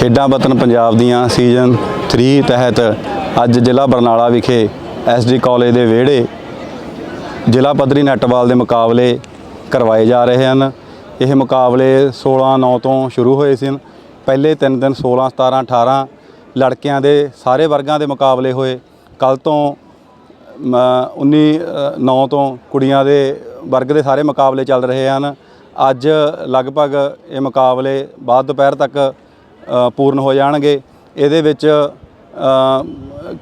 ਖੇਡਾਂ ਵਤਨ ਪੰਜਾਬ ਦੀਆਂ ਸੀਜ਼ਨ 3 ਤਹਿਤ ਅੱਜ ਜ਼ਿਲ੍ਹਾ ਬਰਨਾਲਾ ਵਿਖੇ ਐਸਡੀ ਕਾਲਜ ਦੇ ਵਿਹੜੇ ਜ਼ਿਲ੍ਹਾ ਪੱਧਰੀ ਨੈੱਟਬਾਲ ਦੇ ਮੁਕਾਬਲੇ ਕਰਵਾਏ ਜਾ ਰਹੇ ਹਨ। ਇਹ ਮੁਕਾਬਲੇ 16 9 ਤੋਂ ਸ਼ੁਰੂ ਹੋਏ ਸਨ। ਪਹਿਲੇ ਤਿੰਨ ਦਿਨ 16 17 18 ਲੜਕਿਆਂ ਦੇ ਸਾਰੇ ਵਰਗਾਂ ਦੇ ਮੁਕਾਬਲੇ ਹੋਏ। ਕੱਲ ਤੋਂ ਮ, 19 9 ਤੋਂ ਕੁੜੀਆਂ ਦੇ ਵਰਗ ਦੇ ਸਾਰੇ ਮੁਕਾਬਲੇ ਚੱਲ ਰਹੇ ਹਨ। ਅੱਜ ਲਗਭਗ ਇਹ ਮੁਕਾਬਲੇ ਬਾਅਦ ਦੁਪਹਿਰ ਤੱਕ ਪੂਰਨ ਹੋ ਜਾਣਗੇ। ਇਹਦੇ ਵਿੱਚ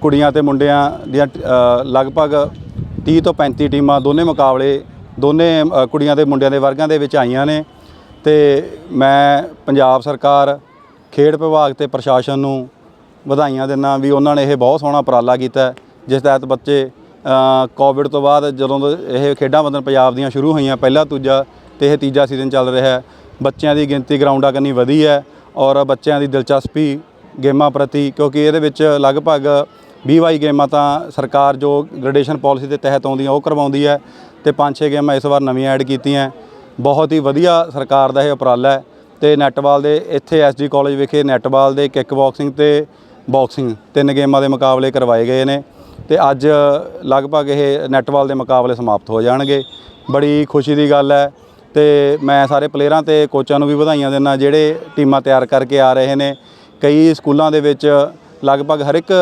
ਕੁੜੀਆਂ ਤੇ ਮੁੰਡਿਆਂ ਦੀਆਂ ਲਗਭਗ 30 ਤੋਂ 35 ਟੀਮਾਂ ਦੋਨੇ ਮੁਕਾਬਲੇ, ਦੋਨੇ ਕੁੜੀਆਂ ਤੇ ਮੁੰਡਿਆਂ ਦੇ ਵਰਗਾਂ ਦੇ ਵਿੱਚ ਆਈਆਂ ਨੇ। ਤੇ ਮੈਂ ਪੰਜਾਬ ਸਰਕਾਰ, ਖੇਡ ਵਿਭਾਗ ਤੇ ਪ੍ਰਸ਼ਾਸਨ ਨੂੰ ਵਧਾਈਆਂ ਦਿੰਦਾ ਵੀ ਉਹਨਾਂ ਨੇ ਇਹ ਬਹੁਤ ਸੋਹਣਾ ਉਪਰਾਲਾ ਕੀਤਾ ਜਿਸ ਤਹਿਤ ਬੱਚੇ ਕੋਵਿਡ ਤੋਂ ਬਾਅਦ ਜਦੋਂ ਇਹ ਖੇਡਾਂ ਵਤਨ ਪੰਜਾਬ ਦੀਆਂ ਸ਼ੁਰੂ ਹੋਈਆਂ, ਪਹਿਲਾ, ਦੂਜਾ ਤੇ ਇਹ ਤੀਜਾ ਸੀਜ਼ਨ ਚੱਲ ਰਿਹਾ ਹੈ। ਬੱਚਿਆਂ ਦੀ ਗਿਣਤੀ ਗਰਾਊਂਡਾਂ ਕੰਨੀ ਵਧੀ ਹੈ। ਔਰ ਬੱਚਿਆਂ ਦੀ ਦਿਲਚਸਪੀ ਗੇਮਾਂ ਪ੍ਰਤੀ, ਕਿਉਂਕਿ ਇਹਦੇ ਵਿੱਚ ਲਗਭਗ 20 22 ਗੇਮਾਂ ਤਾਂ ਸਰਕਾਰ ਜੋ ਗ੍ਰੈਡੇਸ਼ਨ ਪਾਲਿਸੀ ਦੇ ਤਹਿਤ ਆਉਂਦੀਆਂ, ਉਹ ਕਰਵਾਉਂਦੀ ਹੈ ਤੇ 5-6 ਗੇਮਾਂ ਇਸ ਵਾਰ ਨਵੀਆਂ ਐਡ ਕੀਤੀਆਂ। ਬਹੁਤ ਹੀ ਵਧੀਆ ਸਰਕਾਰ ਦਾ ਇਹ ਉਪਰਾਲਾ ਹੈ ਤੇ ਨੈੱਟਬਾਲ ਦੇ, ਇੱਥੇ ਐਸਜੀ ਕਾਲਜ ਵਿਖੇ ਨੈੱਟਬਾਲ ਦੇ ਕਿੱਕ ਬਾਕਸਿੰਗ ਤੇ ਬਾਕਸਿੰਗ ਤਿੰਨ ਗੇਮਾਂ ਦੇ ਮੁਕਾਬਲੇ ਕਰਵਾਏ ਗਏ ਨੇ ਤੇ ਅੱਜ ਲਗਭਗ ਇਹ ਨੈੱਟਬਾਲ ਦੇ ਮੁਕਾਬਲੇ ਸਮਾਪਤ ਹੋ ਜਾਣਗੇ। ਬੜੀ ਖੁਸ਼ੀ ਦੀ ਗੱਲ ਹੈ ਤੇ ਮੈਂ ਸਾਰੇ ਪਲੇਅਰਾਂ ਤੇ ਕੋਚਾਂ ਨੂੰ ਵੀ ਵਧਾਈਆਂ ਦਿੰਦਾ, ਜਿਹੜੇ ਟੀਮਾਂ ਤਿਆਰ ਕਰਕੇ ਆ ਰਹੇ ਨੇ। ਕਈ ਸਕੂਲਾਂ ਦੇ ਵਿੱਚ ਲਗਭਗ ਹਰ ਇੱਕ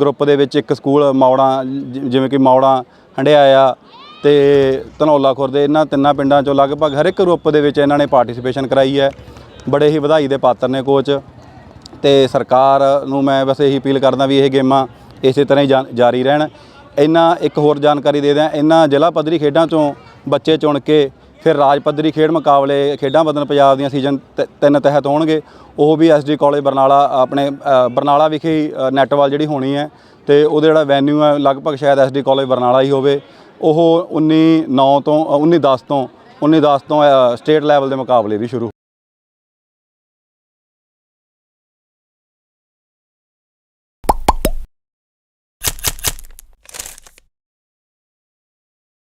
ਗਰੁੱਪ ਦੇ ਵਿੱਚ ਇੱਕ ਸਕੂਲ ਮੌੜਾਂ ਜਿਵੇਂ ਕਿ ਮੌੜਾਂ, ਹੰਡਿਆਇਆ ਤੇ ਧਨੌਲਾ ਖੁਰਦੇ ਇਹਨਾਂ ਤਿੰਨਾਂ ਪਿੰਡਾਂ ਚੋਂ ਲਗਭਗ ਹਰ ਇੱਕ ਗਰੁੱਪ ਦੇ ਵਿੱਚ ਇਹਨਾਂ ਨੇ ਪਾਰਟਿਸਿਪੇਸ਼ਨ ਕਰਾਈ ਹੈ। ਬੜੇ ਹੀ ਵਧਾਈ ਦੇ ਪਾਤਰ ਨੇ ਕੋਚ। ਤੇ ਸਰਕਾਰ ਨੂੰ ਮੈਂ ਬਸ ਇਹੀ ਅਪੀਲ ਕਰਦਾ ਵੀ ਇਹ ਗੇਮਾਂ ਇਸੇ ਤਰ੍ਹਾਂ ਹੀ ਜਾ- ਜਾਰੀ ਰਹਿਣ। ਇਹਨਾਂ, ਇੱਕ ਹੋਰ ਜਾਣਕਾਰੀ ਦੇ ਦਿਆਂ, ਇਹਨਾਂ ਜ਼ਿਲ੍ਹਾ ਪੱਧਰੀ ਖੇਡਾਂ ਚੋਂ ਬੱਚੇ ਚੁਣ ਕੇ ਫਿਰ ਰਾਜ ਪੱਧਰੀ ਖੇਡ ਮੁਕਾਬਲੇ ਖੇਡਾਂ ਬਦਨ ਪੰਜਾਬ ਦੀਆਂ ਸੀਜ਼ਨ 3 ਤਹਿਤ ਹੋਣਗੇ। ਉਹ ਵੀ ਐਸਡੀ ਕਾਲਜ ਬਰਨਾਲਾ ਆਪਣੇ ਬਰਨਾਲਾ ਵਿਖੇ ਹੀ ਅ, ਜਿਹੜੀ ਹੋਣੀ ਹੈ ਤੇ ਉਹਦਾ ਜਿਹੜਾ ਵੈਨਿਊ ਹੈ ਲਗਭਗ ਸ਼ਾਇਦ ਐਸਡੀ ਕਾਲਜ ਬਰਨਾਲਾ ਹੀ ਹੋਵੇ। ਉਹ 19 9 ਤੋਂ 19 10 ਤੋਂ 19 10 ਤੋਂ ਸਟੇਟ ਲੈਵਲ ਦੇ ਮੁਕਾਬਲੇ ਵੀ ਸ਼ੁਰੂ